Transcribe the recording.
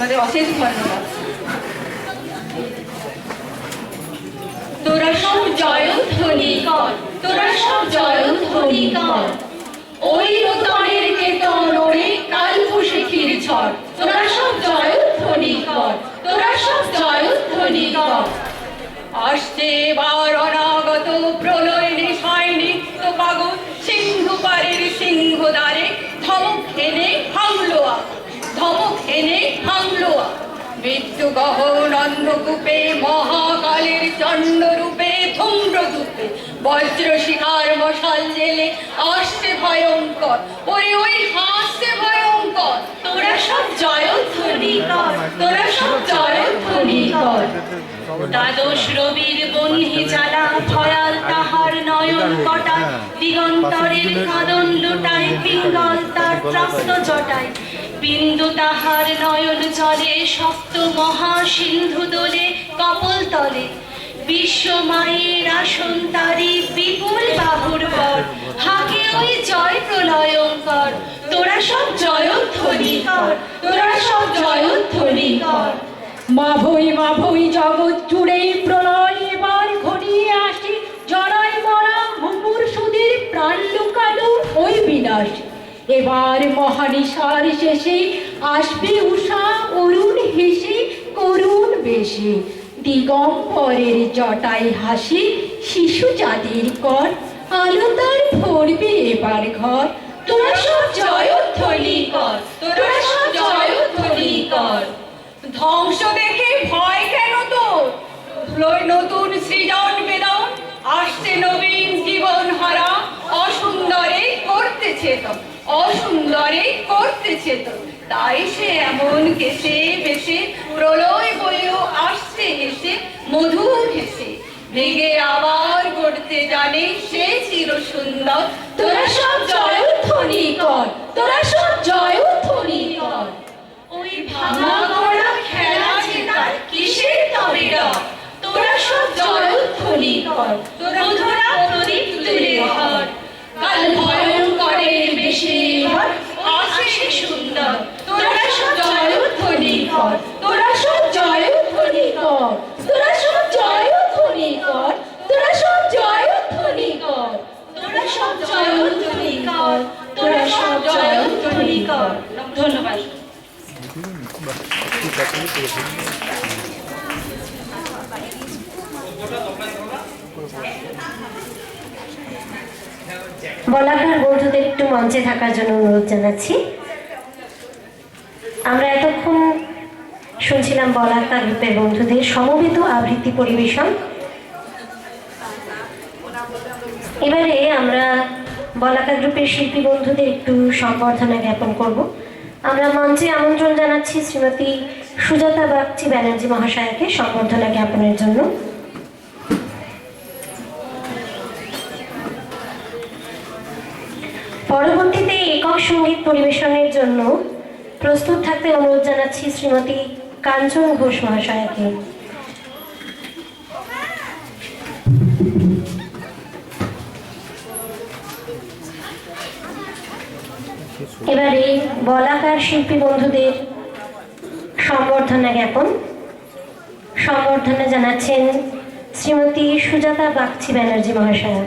আপনাদের অশেষ ধন্যবাদ। তোরা সব জয়ধ্বনি কর, তোরা সব জয়ধ্বনি কর। ওই রতনের কেতন ওরে কাল শিখির ঝড় তোরা সব জয়ধ্বনি কর, তোরা সব জয়ধ্বনি গহন অন্ধকূপে মহাকালের চন্ড রূপে ধূম্র রূপে বজ্র শিকার মশাল জেলে আসছে ভয়ঙ্কর। ওরে, ওই হাসছে ভয়ঙ্কর। তোরা সব জয়ধ্বনি কর, তোরা সব জয়ধ্বনি কর। দ্বাদশ রবির বন্হি জ্বালা, ভয়াল তাহার নয়ন কটা দিগন্তরের কাদন লুটায়, পিঙ্গল তার ত্রাস্ত জটায়। বিন্দু তাহার নয়ন জলে সপ্ত মহা সিন্ধু দোলে, কপল তলে। বিশ্ব মায়ের আসন তারি বিপুল বাহুর পর। হাকে ওই জয় প্রলয়ঙ্কর। তোরা সব জয়ধ্বনি কর। তোরা সব জয়ধ্বনি কর। মা ভই মা জগৎ জুড়ে প্রলয় এবার ঘনিয়ে আসি। জড়াই মরা মুমুর সুদের প্রাণ লুকানো ওই বিনাশ। এবার মহানিশার শেষে আসবে উষা, অরুণ হেসে, করুণ বেশে। দিগম্বরের জটাই হাসি শিশু জাতির কর। আলো তার ভরবে এবার ঘর। তোরা সব জয়ধ্বনি কর। তোরা সব জয়ধ্বনি কর। ধ্বংস দেখে ভয় কেন তোর? নতুন সৃজন বেদন আসছে নবীন জীবন হারা অসুন্দরে করতেছে তো অসুন্দরে করতেছে তো তাই সে এমন কেসে বেশে প্রলয় বলেও আসছে হেসে মধুর হেসে ভেঙে আবার গড়তে জানে সে চির সুন্দর। তোরা সব জয়ধ্বনি কর, তোরা সব জয়ধ্বনি কর। ওই ভাঙা গড়া খেলা জেতার কিসের তবে তোরা সব জয়ধ্বনি কর, তোরা তোরা প্রদীপ তুলে ধর কাল ভয়ঙ্করের বেশে এবার আসে সুন্দর তোরা সব জয়ধ্বনি কর তোরা সব জয়ধ্বনি কর তোরা সব জয়ধ্বনি কর তোরা সব জয়ধ্বনি কর তোরা সব জয়ধ্বনি কর তোরা সব জয়ধ্বনি কর ধন্যবাদ। বলাকার বন্ধুদের একটু মঞ্চে থাকার জন্য অনুরোধ জানাচ্ছি। আমরা এতক্ষণ শুনছিলাম বলাকার গ্রুপের বন্ধুদের সমবেত আবৃত্তি পরিবেশন। এবারে আমরা বলাকা গ্রুপের শিল্পী বন্ধুদের একটু সম্বর্ধনা জ্ঞাপন করব। আমরা মঞ্চে আমন্ত্রণ জানাচ্ছি শ্রীমতী সুজাতা বাগচি ব্যানার্জি মহাশয়াকে সম্বর্ধনা জ্ঞাপনের জন্য। পরবর্তীতে একক সংগীত পরিবেশনের জন্য প্রস্তুত থাকতে অনুরোধ জানাচ্ছি শ্রীমতী কাঞ্চন ঘোষ মহাশয়াকে। এবারে বলাকার শিল্পী বন্ধুদের সম্বর্ধনা জ্ঞাপন সম্বর্ধনা জানাচ্ছেন শ্রীমতী সুজাতা বাগচি ব্যানার্জি মহাশয়া